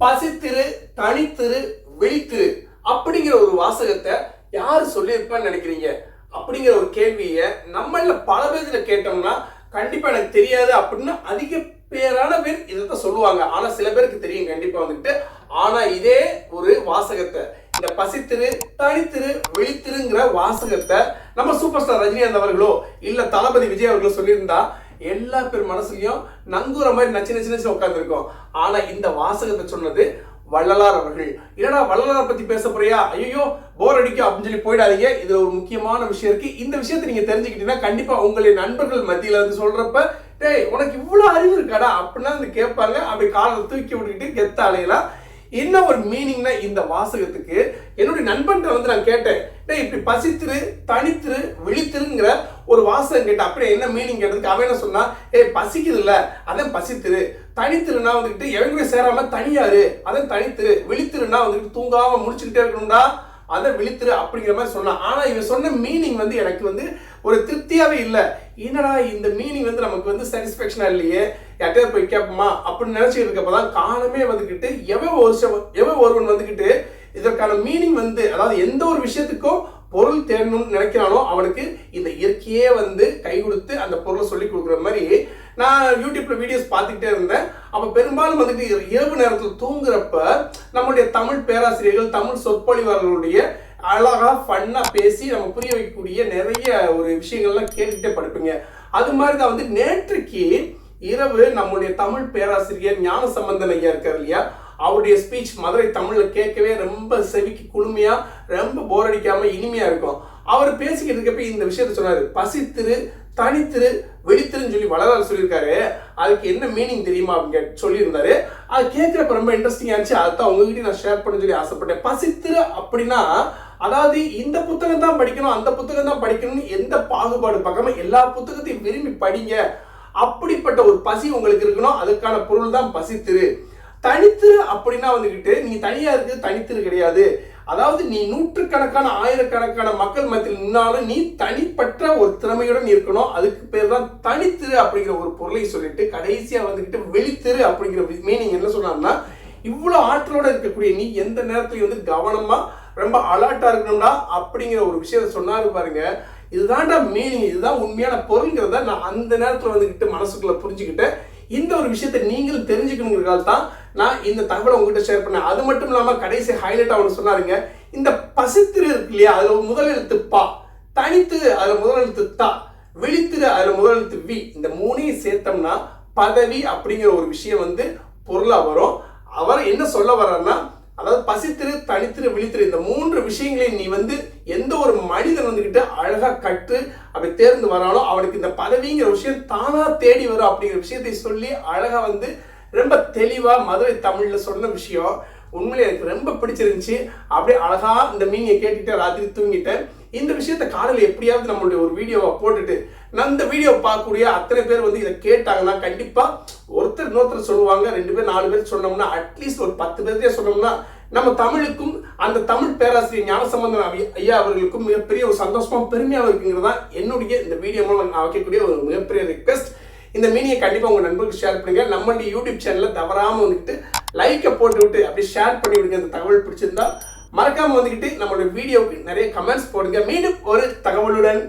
பசித்திரு தனித்திரு விழித்திரு அப்படிங்கிற ஒரு வாசகத்தை யார் சொல்லியிருப்பான்னு நினைக்கிறீங்க? அப்படிங்கிற ஒரு கேள்வியை நம்மள பல பேர்கிட்ட கேட்டோம்னா கண்டிப்பா எனக்கு தெரியாது அப்படின்னு அதிக பேரான பேர் இதைத்தான் சொல்லுவாங்க. ஆனா சில பேருக்கு தெரியும் கண்டிப்பா வந்துட்டு. ஆனா இதே ஒரு வாசகத்தை இந்த பசித்திரு தனித்திரு விழித்திருங்கிற வாசகத்தை நம்ம சூப்பர் ஸ்டார் ரஜினிகாந்த் அவர்களோ இல்ல தளபதி விஜய் அவர்களோ சொல்லியிருந்தா எல்லா பேர் மனசுலையும் நங்குற மாதிரி நச்சு நச்சு நச்சு உட்காந்துருக்கோம் ஆனா இந்த வாசகத்தை சொன்னது வள்ளலார் அவர்கள். என்னடா வள்ளலார் பத்தி பேச போறியா? ஐயோ போர் அடிக்கும் அப்படின்னு சொல்லி போயிடாதீங்க. இது ஒரு முக்கியமான விஷயம் இருக்கு. இந்த விஷயத்தை நீங்க தெரிஞ்சுக்கிட்டீங்கன்னா கண்டிப்பா உங்களின் நண்பர்கள் மத்தியில வந்து சொல்றப்ப டேய் உனக்கு இவ்வளவு அறிவு இருக்காடா? அப்படின்னா வந்து கேட்பாங்க அப்படி காலத்தை தூக்கி விட்டுக்கிட்டு கெத்த அலையலாம். என்ன ஒரு மீனிங்னா இந்த வாசகத்துக்கு? என்னுடைய நண்பன்கிட்ட வந்து நான் கேட்டேன் டேய் இப்படி பசித்திரு தனித்திரு விழித்திருங்கிற ஒரு வாசகம் கேட்டேன் அப்படியே என்ன மீனிங் கேட்டதுக்கு அவன் என்ன சொன்னா ஏய் பசிக்குது இல்ல அதான் பசித்திரு. தனித்திருனா வந்துக்கிட்டு எவங்க சேராம தனியாரு அதான் தனித்திரு. விழித்திருனா வந்துக்கிட்டு தூங்காம முடிச்சுக்கிட்டே இருக்கணும்டா. அதை விழித்துரு அப்படிங்கிற மாதிரி சொன்னான் ஆனால் இவன் சொன்ன மீனிங் வந்து எனக்கு வந்து ஒரு திருப்தியாகவே இல்லை. என்னடா இந்த மீனிங் வந்து நமக்கு வந்து சாட்டிஸ்ஃபேக்ஷனாக இல்லையே? யார்கிட்ட போய் கேட்போமா அப்படின்னு நினைச்சிட்டு இருக்கப்பதான் காலமே வந்துக்கிட்டு எவன் ஒரு எவ்வளோ எவன் ஒருவன் வந்துக்கிட்டு இதற்கான மீனிங் வந்து அதாவது எந்த ஒரு விஷயத்துக்கும் பொருள் தேடணும்னு நினைக்கிறானோ அவனுக்கு இந்த இயற்கையே வந்து கை கொடுத்து அந்த பொருளை சொல்லி கொடுக்குற மாதிரி நான் யூடியூப்ல வீடியோஸ் பார்த்துக்கிட்டே இருந்தேன். அப்போ பெரும்பாலும் வந்துட்டு இரவு நேரத்தில் தூங்குறப்ப நம்முடைய தமிழ் பேராசிரியர்கள் தமிழ் சொற்பொழிவாளர்களுடைய அழகா ஃபன்னா பேசி நம்ம புரிய வைக்கக்கூடிய நிறைய ஒரு விஷயங்கள்லாம் கேட்டுட்டே படுப்பீங்க. அது மாதிரி தான் வந்து நேற்றுக்கு இரவு நம்முடைய தமிழ் பேராசிரியர் ஞான சம்பந்தன் ஐயா இருக்கார் இல்லையா? அவருடைய ஸ்பீச் மதுரை தமிழில் கேட்கவே ரொம்ப செவிக்கு குளுமையாக ரொம்ப போர் அடிக்காம இனிமையா இருக்கும். அவர் பேசிக்கிட்டு இருக்கப்ப இந்த விஷயத்த சொன்னாரு. பசித்திரு தனித்திரு வெடித்திருன்னு சொல்லி வளரால் சொல்லியிருக்காரு. அதுக்கு என்ன மீனிங் தெரியுமா அப்படின்னு சொல்லியிருந்தாரு. அது கேட்குறப்ப ரொம்ப இன்ட்ரெஸ்டிங்காக இருந்துச்சு. அதுதான் உங்ககிட்ட நான் ஷேர் பண்ண சொல்லி ஆசைப்பட்டேன். பசித்திரு அப்படின்னா அதாவது இந்த புத்தகம் தான் படிக்கணும் அந்த புத்தகம் தான் படிக்கணும்னு எந்த பாகுபாடு பார்க்காம எல்லா புத்தகத்தையும் விரும்பி படிங்க. அப்படிப்பட்ட ஒரு பசி உங்களுக்கு இருக்கணும். அதுக்கான பொருள் தான் பசித்திரு. தனித்திரு அப்படின்னா வந்துக்கிட்டு நீ தனியாக இருக்குது தனித்திரு கிடையாது. அதாவது நீ நூற்றுக்கணக்கான ஆயிரக்கணக்கான மக்கள் மத்தியில் நின்னாலும் நீ தனிப்பட்ட ஒரு திறமையுடன் இருக்கணும். அதுக்கு பேர் தான் தனித்திரு அப்படிங்கிற ஒரு பொருளை சொல்லிட்டு கடைசியாக வந்துக்கிட்டு வெளித்திரு அப்படிங்கிற மீனிங் என்ன சொன்னான்னா இவ்வளோ ஆற்றலோட இருக்கக்கூடிய நீ எந்த நேரத்துலையும் வந்து கவனமாக ரொம்ப அலர்ட்டாக இருக்கணும்டா அப்படிங்கிற ஒரு விஷயத்த சொன்னாரு பாருங்க. இதுதான்டா மீனிங் இதுதான் உண்மையான பொருள்ங்கிறத நான் அந்த நேரத்தில் வந்துக்கிட்டு மனசுக்குள்ள புரிஞ்சுக்கிட்டேன். இந்த ஒரு விஷயத்தை நீங்களும் தெரிஞ்சுக்கணுங்கிறதால தான் நான் இந்த தகவலை உங்ககிட்ட ஷேர் பண்ணேன். அது மட்டும் இல்லாமல் கடைசி ஹைலைட் அவனு சொன்னாருங்க. இந்த பசித்திரு இருக்கு இல்லையா? அதில் ஒரு முதல் எழுத்து பா. தனித்து அதில் முதல் எழுத்து தா. விழித்திரு அதில் முதல் எழுத்து வி. இந்த மூணையும் சேர்த்தோம்னா பதவி அப்படிங்கிற ஒரு விஷயம் வந்து பொருளாக வரும். அவர் என்ன சொல்ல வர்றாருன்னா அதாவது பசித்திரு தனித்திரு விழித்திரு இந்த மூன்று விஷயங்களையும் நீ வந்து எந்த ஒரு மனிதன் வந்துகிட்டு அழகா கற்று அப்படி தேர்ந்து வரானோ அவனுக்கு இந்த பதவிங்கிற விஷயம் தானா தேடி வரும் அப்படிங்கிற விஷயத்தை சொல்லி அழகா வந்து ரொம்ப தெளிவா மதுரை தமிழ்ல சொன்ன விஷயம். உண்மையிலே எனக்கு ரொம்ப பிடிச்சிருந்துச்சு. அப்படியே அழகா இந்த மீனியை கேட்டுட்டு ராத்திரி தூங்கிட்டேன். இந்த விஷயத்த காலையில் எப்படியாவது நம்மளுடைய ஒரு வீடியோவை போட்டுட்டு நான் இந்த வீடியோ பார்க்கக்கூடிய அத்தனை பேர் வந்து இதை கேட்டாங்கன்னா கண்டிப்பா ஒருத்தர் இன்னொருத்தர் சொல்லுவாங்க. ரெண்டு பேர் நாலு பேர் சொன்னோம்னா அட்லீஸ்ட் ஒரு பத்து பேர்த்தே சொன்னோம்னா நம்ம தமிழுக்கும் அந்த தமிழ் பேராசிரியர் ஞானசம்பந்தன் ஐயா- அவர்களுக்கும் மிகப்பெரிய ஒரு சந்தோஷமா பெருமையாக இருக்குங்கிறது தான் என்னுடைய இந்த வீடியோ மூலம் நான் வைக்கக்கூடிய ஒரு மிகப்பெரிய ரிக்வெஸ்ட் இந்த மீனியை கண்டிப்பாக உங்கள் நண்பர்களுக்கு ஷேர் பண்ணுங்க. நம்மளுடைய யூடியூப் சேனலில் தவறாமல் வந்துட்டு லைக்கை போட்டு விட்டு அப்படியே ஷேர் பண்ணி விடுங்க அந்த தகவல் பிடிச்சிருந்தா மறக்காம வந்துக்கிட்டு நம்மளுடைய வீடியோவுக்கு நிறைய கமெண்ட்ஸ் போடுங்க. மீண்டும் ஒரு தகவலுடன்